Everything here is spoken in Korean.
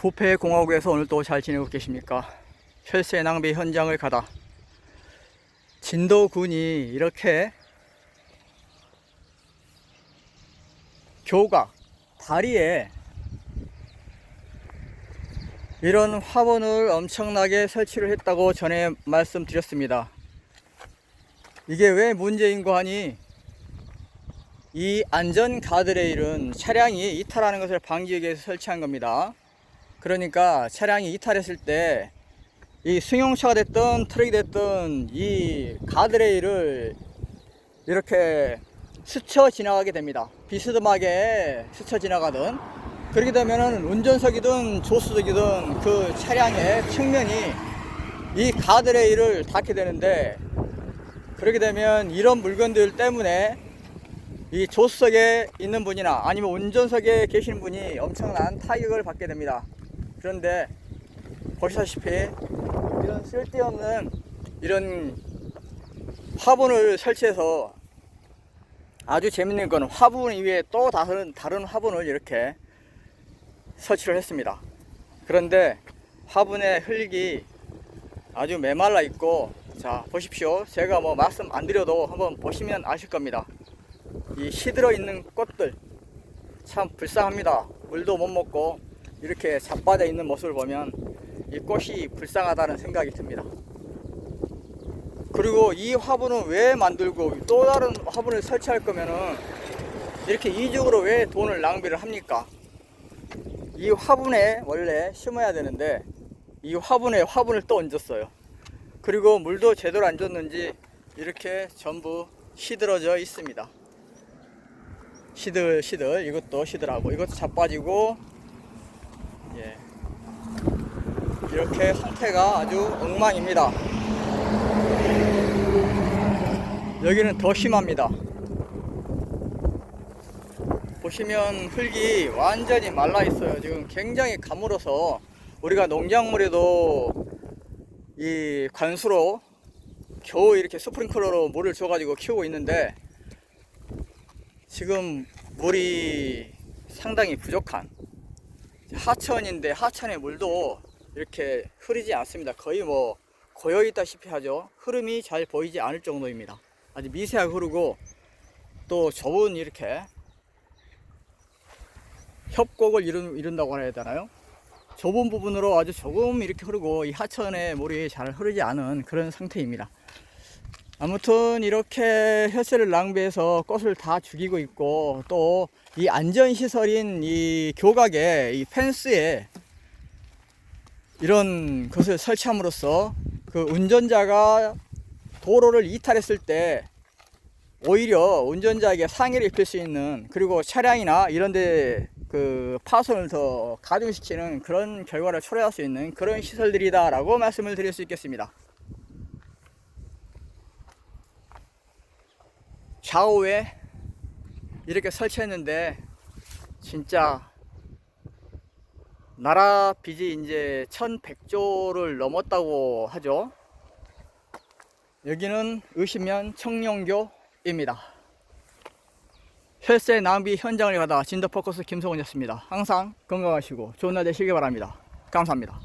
부패공화국에서 오늘 또 잘 지내고 계십니까? 혈세 낭비 현장을 가다 진도군이 이렇게 교각 다리에 이런 화분을 엄청나게 설치를 했다고 전에 말씀드렸습니다. 이게 왜 문제인고 하니 이 안전 가드레일은 차량이 이탈하는 것을 방지하기 위해서 설치한 겁니다. 그러니까 차량이 이탈했을 때 이 승용차가 됐든 트럭이 됐든 이 가드레일을 이렇게 스쳐 지나가게 됩니다. 비스듬하게 스쳐 지나가든 그렇게 되면은 운전석이든 조수석이든 그 차량의 측면이 이 가드레일을 닿게 되는데 그렇게 되면 이런 물건들 때문에 이 조수석에 있는 분이나 아니면 운전석에 계시는 분이 엄청난 타격을 받게 됩니다. 그런데 보시다시피 이런 쓸데없는 이런 화분을 설치해서 아주 재밌는 건 화분 위에 또 다른 다른 화분을 이렇게 설치를 했습니다. 그런데 화분의 흙이 아주 메말라 있고 자 보십시오. 제가 뭐 말씀 안 드려도 한번 보시면 아실 겁니다. 이 시들어 있는 꽃들 참 불쌍합니다. 물도 못 먹고 이렇게 자빠져 있는 모습을 보면 이 꽃이 불쌍하다는 생각이 듭니다. 그리고 이 화분은 왜 만들고 또 다른 화분을 설치할 거면은 이렇게 이중으로 왜 돈을 낭비를 합니까? 이 화분에 원래 심어야 되는데 이 화분에 화분을 또 얹었어요. 그리고 물도 제대로 안 줬는지 이렇게 전부 시들어져 있습니다. 시들 시들 이것도 시들하고 이것도 자빠지고 예 이렇게 상태가 아주 엉망입니다. 여기는 더 심합니다. 보시면 흙이 완전히 말라 있어요. 지금 굉장히 가물어서 우리가 농작물에도 이 관수로 겨우 이렇게 스프링클러로 물을 줘가지고 키우고 있는데 지금 물이 상당히 부족한 하천인데 하천의 물도 이렇게 흐르지 않습니다. 거의 뭐 고여 있다시피 하죠. 흐름이 잘 보이지 않을 정도입니다. 아주 미세하게 흐르고 또 좁은 이렇게 협곡을 이룬, 이룬다고 해야 되나요? 좁은 부분으로 아주 조금 이렇게 흐르고 이 하천에 물이 잘 흐르지 않은 그런 상태입니다. 아무튼 이렇게 혈세를 낭비해서 꽃을 다 죽이고 있고 또 이 안전시설인 이 교각에 이 펜스에 이런 것을 설치함으로써 그 운전자가 도로를 이탈했을 때 오히려 운전자에게 상해를 입힐 수 있는 그리고 차량이나 이런데 그 파손을 더 가중시키는 그런 결과를 초래할 수 있는 그런 시설들이다라고 말씀을 드릴 수 있겠습니다. 좌우에 이렇게 설치했는데 진짜 나라 빚이 이제 1100조를 넘었다고 하죠. 여기는 의시면 청룡교입니다. 혈세 낭비 현장을 가다 진더 포커스 김성훈이었습니다. 항상 건강하시고 좋은 날 되시길 바랍니다. 감사합니다.